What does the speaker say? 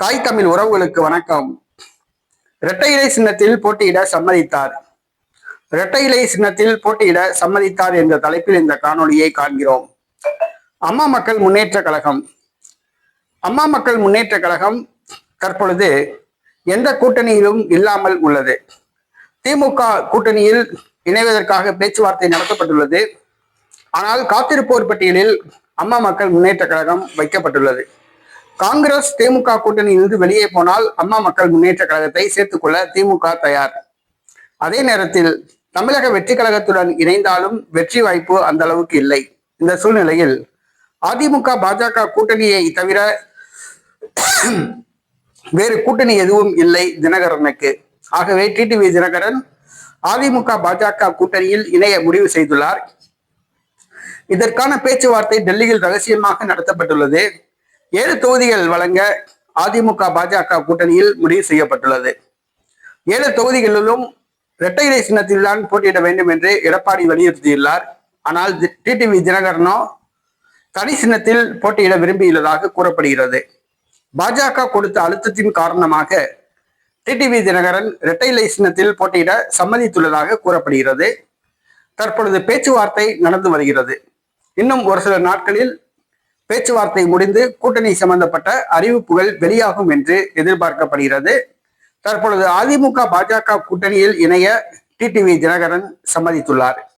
தாய் தமிழ் உறவுகளுக்கு வணக்கம். இரட்டை இலை சின்னத்தில் போட்டியிட சம்மதித்தார். இரட்டை இலை சின்னத்தில் போட்டியிட சம்மதித்தார் என்ற தலைப்பில் இந்த காணொலியை காண்கிறோம். அம்மா மக்கள் முன்னேற்ற கழகம். அம்மா மக்கள் முன்னேற்ற கழகம் தற்பொழுது எந்த கூட்டணியிலும் இல்லாமல் உள்ளது. திமுக கூட்டணியில் இணைவதற்காக பேச்சுவார்த்தை நடத்தப்பட்டுள்ளது. ஆனால் காத்திருப்போர் பட்டியலில் அம்மா மக்கள் முன்னேற்ற கழகம் வைக்கப்பட்டுள்ளது. காங்கிரஸ் திமுக கூட்டணியிலிருந்து வெளியே போனால் அம்மா மக்கள் முன்னேற்ற கழகத்தை சேர்த்துக்கொள்ள திமுக தயார். அதே நேரத்தில் தமிழக வெற்றி கழகத்துடன் இணைந்தாலும் வெற்றி வாய்ப்பு அந்த அளவுக்கு இல்லை. இந்த சூழ்நிலையில் அதிமுக பாஜக கூட்டணியை தவிர வேறு கூட்டணி எதுவும் இல்லை தினகரனுக்கு. ஆகவே டிடிவி தினகரன் அதிமுக பாஜக கூட்டணியில் இணைய முடிவு செய்துள்ளார். இதற்கான பேச்சுவார்த்தை டெல்லியில் ரகசியமாக நடத்தப்பட்டுள்ளது. ஏழு தொகுதிகள் வழங்க அதிமுக பாஜக கூட்டணியில் முடிவு செய்யப்பட்டுள்ளது. ஏழு தொகுதிகளிலும் இரட்டை இலை சின்னத்தில்தான் போட்டியிட வேண்டும் என்று எடப்பாடி வலியுறுத்தியுள்ளார். ஆனால் டிடிவி தினகரனோ தனி சின்னத்தில் போட்டியிட விரும்பியுள்ளதாக கூறப்படுகிறது. பாஜக கொடுத்த அழுத்தத்தின் காரணமாக டிடிவி தினகரன் இரட்டை இலை சின்னத்தில் போட்டியிட சம்மதித்துள்ளதாக கூறப்படுகிறது. தற்பொழுது பேச்சுவார்த்தை நடந்து வருகிறது. இன்னும் ஒரு சில நாட்களில் பேச்சுவார்த்தை முடிந்து கூட்டணி சம்பந்தப்பட்ட அறிவிப்புகள் வெளியாகும் என்று எதிர்பார்க்கப்படுகிறது. தற்பொழுது அதிமுக பாஜக கூட்டணியில் இணைய டிடிவி தினகரன் சம்மதித்துள்ளார்.